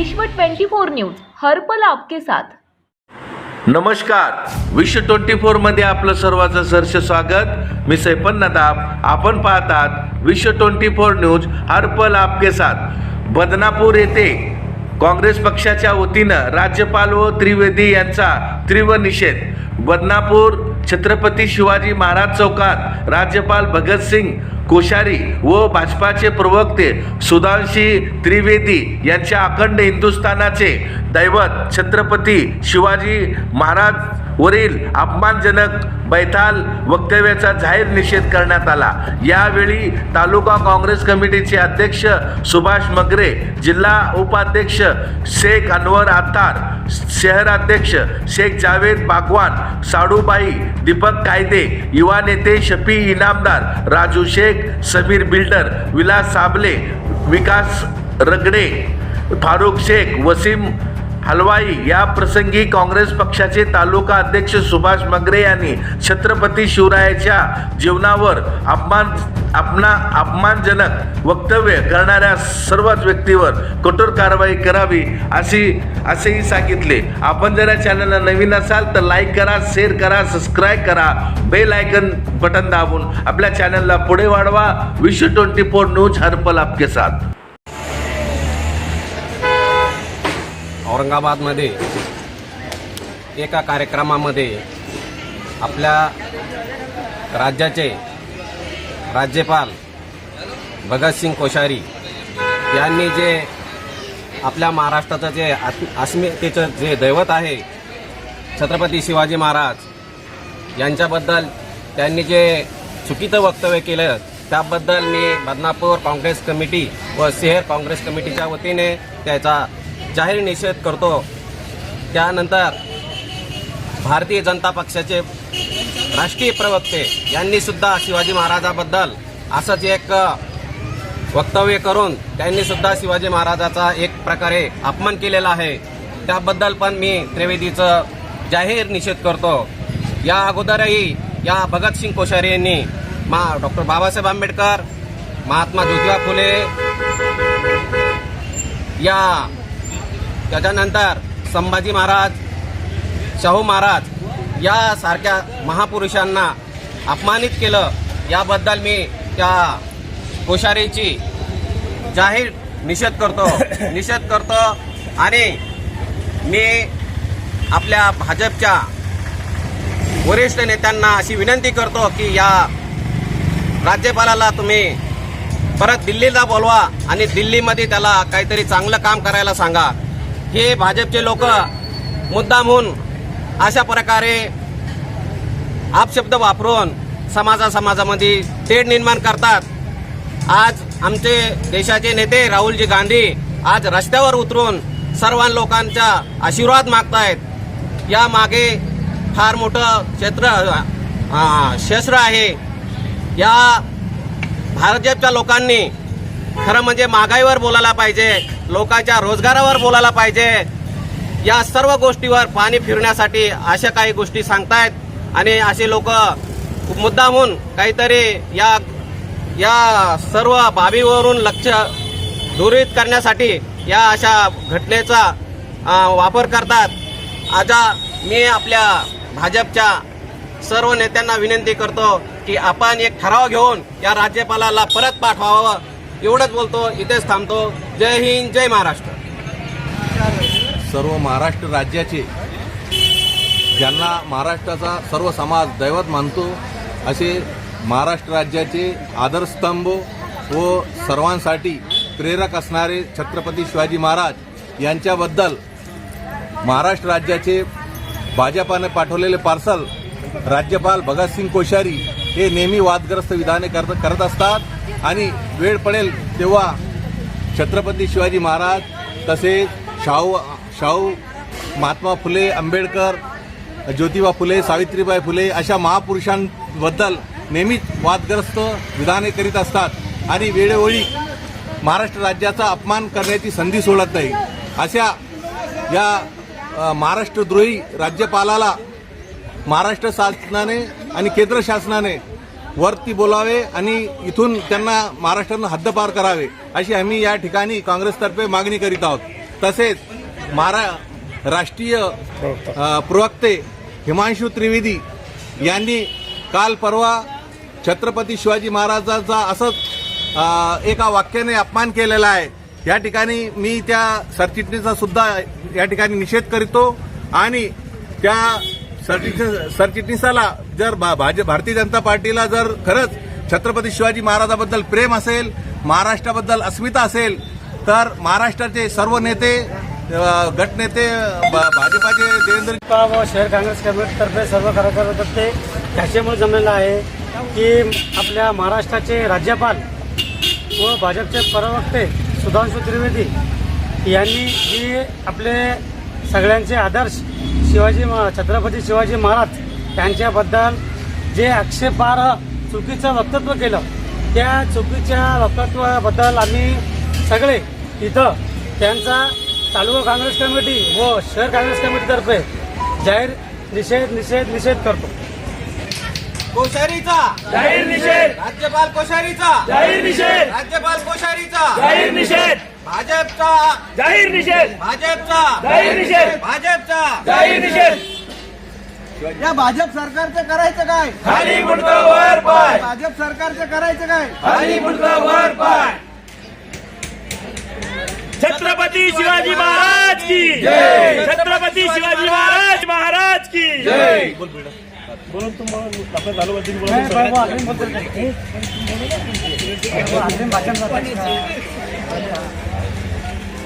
विश्व 24 न्यूज हर्पल आपके साथ. नमस्कार. विश्व ट्वेंटी फोरमध्ये आपलं सर्वांचं सहर्ष स्वागत. मी सैपन नदाब. आपण पाहतात विश्व ट्वेंटी फोर न्यूज हरपल आपके साथ. बदनापूर येथे काँग्रेस पक्षाच्या वतीनं राज्यपाल व त्रिवेदी यांचा तीव्र निषेध बदनापूर छत्रपती शिवाजी महाराज चौकात राज्यपाल भगतसिंग कोश्यारी व भाजपाचे प्रवक्ते सुधांशी त्रिवेदी यांच्या अखंड हिंदुस्थानाचे दैवत छत्रपती शिवाजी महाराज वरील अपमानजनक बैताल वक्तव्याचा जाहीर निषेध करण्यात आला. यावेळी तालुका काँग्रेस कमिटीचे अध्यक्ष सुभाष मगरे जिल्हा उपाध्यक्ष शेख अनवर आत्तार शहराध्यक्ष शेख जावेद बागवान साडूबाई दीपक कायदे युवा नेते शफी इनामदार राजू शेख समीर बिल्डर विलास साबले विकास रगडे फारुख शेख वसीम हलवाई. या प्रसंगी काँग्रेस पक्षाचे तालुका अध्यक्ष सुभाष मगरे यांनी छत्रपती शिवरायाच्या जीवनावर अपमान अपना अपमानजनक वक्तव्य करणाऱ्या सर्वच व्यक्तीवर कठोर कारवाई करावी अशी असेही सांगितले. आपण जर या चॅनलला नवीन असाल तर लाईक करा शेअर करा सबस्क्राईब करा. बेल आयकन बटन दाबून आपल्या चॅनलला पुढे वाढवा. विश्व ट्वेंटी फोर न्यूज हरपल आपके साथ. औरंगाबादमध्ये एका कार्यक्रमामध्ये आपल्या राज्याचे राज्यपाल भगतसिंग कोश्यारी यांनी जे आपल्या महाराष्ट्राचं जे आत्म- अस्मितेचं जे दैवत आहे छत्रपती शिवाजी महाराज यांच्याबद्दल त्यांनी जे चुकीचं वक्तव्य केलं त्याबद्दल मी बदनापूर काँग्रेस कमिटी व शहर काँग्रेस कमिटीच्या वतीने त्याचा जाहीर निषेध करतो. त्यानंतर भारतीय जनता पक्षाचे राष्ट्रीय प्रवक्ते यांनी सुद्धा शिवाजी महाराजाबद्दल असंच एक वक्तव्य करून त्यांनी सुद्धा शिवाजी महाराजाचा एक प्रकारे अपमान केलेला आहे. त्याबद्दल पण मी त्रिवेदीचं जाहीर निषेध करतो. या अगोदरही या भगतसिंग कोश्यारी यांनी मा डॉक्टर बाबासाहेब आंबेडकर महात्मा ज्योतिबा फुले या त्याच्यानंतर संभाजी महाराज शाहू महाराज या सारख्या महापुरुषांना अपमानित केलं. याबद्दल मी त्या कोश्यारीची जाहीर निषेध करतो. निषेध करतो आणि मी आपल्या भाजपच्या वरिष्ठ नेत्यांना अशी विनंती करतो की या राज्यपालाला तुम्ही परत दिल्लीला बोलवा आणि दिल्लीमध्ये त्याला काहीतरी चांगलं काम करायला सांगा. हे भाजपचे लोक मुद्दामहून अशा प्रकारे आपशब्द वापरून समाजा समाजामध्ये तेढ निर्माण करतात. आज आमचे देशाचे नेते राहुलजी गांधी आज रस्त्यावर उतरून सर्व लोकांचा आशीर्वाद मागतायत. या मागे फार मोठं क्षेत्र शस्त्र आहे. या भाजपच्या लोकांनी खरं म्हणजे महागाईवर बोलायला पाहिजे लोकांच्या रोजगारावर बोलायला पाहिजे. या सर्व गोष्टीवर पाणी फिरण्यासाठी अशा काही गोष्टी सांगतायत आणि असे लोक मुद्दामून काहीतरी या या सर्व बाबीवरून लक्ष दूरित करण्यासाठी या अशा घटनेचा वापर करतात. आता मी आपल्या भाजपच्या सर्व नेत्यांना विनंती करतो की आपण एक ठराव घेऊन या राज्यपालाला परत पाठवावं. एवढंच बोलतो इथेच थांबतो. जय हिंद जय महाराष्ट्र. सर्व महाराष्ट्र राज्याचे ज्यांना महाराष्ट्राचा सर्व समाज दैवत मानतो असे महाराष्ट्र राज्याचे आदरस्तंभ व सर्वांसाठी प्रेरक असणारे छत्रपती शिवाजी महाराज यांच्याबद्दल महाराष्ट्र राज्याचे भाजपाने पाठवलेले पार्सल राज्यपाल भगतसिंग कोश्यारी हे नेहमी वादग्रस्त विधाने करत करत असतात. आणि वेळ पडेल तेव्हा छत्रपती शिवाजी महाराज तसेच शाहू शाहू महात्मा फुले आंबेडकर ज्योतिबा फुले सावित्रीबाई फुले अशा महापुरुषांबद्दल नेहमीच वादग्रस्त विधाने करीत असतात. आणि वेळोवेळी महाराष्ट्र राज्याचा अपमान करण्याची संधी सोडत नाही. अशा या महाराष्ट्रद्रोही राज्यपालाला महाराष्ट्र शासनाने आणि केंद्र शासनाने वरती बोलावे आणि इथून त्यांना महाराष्ट्रानं हद्दपार करावे अशी आम्ही या ठिकाणी काँग्रेसतर्फे मागणी करीत आहोत. तसेच मारा राष्ट्रीय प्रवक्ते हिमांशू त्रिवेदी यांनी काल परवा छत्रपती शिवाजी महाराजांचा असंच एका वाक्याने अपमान केलेला आहे. या ठिकाणी मी त्या सरचिटणीचा सुद्धा या ठिकाणी निषेध करीतो आणि त्या सरचिटणीस सरचिटणीसाला जर भा- भाज- भारतीय जनता पार्टीला जर खरंच छत्रपती शिवाजी महाराजाबद्दल प्रेम असेल महाराष्ट्राबद्दल अस्मिता असेल तर महाराष्ट्राचे सर्व नेते गटनेते भाजपाचे देवेंद्र व शहर काँग्रेस कमिटीतर्फे सर्व कार्यकर्ते त्याच्यामुळे जमलेलं आहे की आपल्या महाराष्ट्राचे राज्यपाल व भाजपचे प्रवक्ते सुधांशु त्रिवेदी यांनी जी आपले सगळ्यांचे आदर्श शिवाजी महा- छत्रपती शिवाजी महाराज यांच्याबद्दल जे आक्षेपार्ह चुकीचं वक्तव्य केलं त्या चुकीच्या वक्तव्याबद्दल आम्ही सगळे इथं त्यांचा तालुका काँग्रेस कमिटी व शहर काँग्रेस कमिटीतर्फे जाहीर निषेध निषेध निषेध करतो. कोश्यारीचा! जाहीर निषेध! राज्यपाल कोश्यारीचा! जाहीर निषेध! राज्यपाल कोश्यारीचा! जाहीर निषेध! भाजपचा जाहीर निषेध. भाजपचा जाहीर निषेध. भाजपचा जाहीर निषेध. या भाजप सरकारचं करायचं काय? खाली मुंडका वर पाय. भाजप सरकारचं करायचं काय? खाली मुंडका वर पाय. छत्रपती शिवाजी महाराज की जय. छत्रपती शिवाजी महाराज महाराज की जय.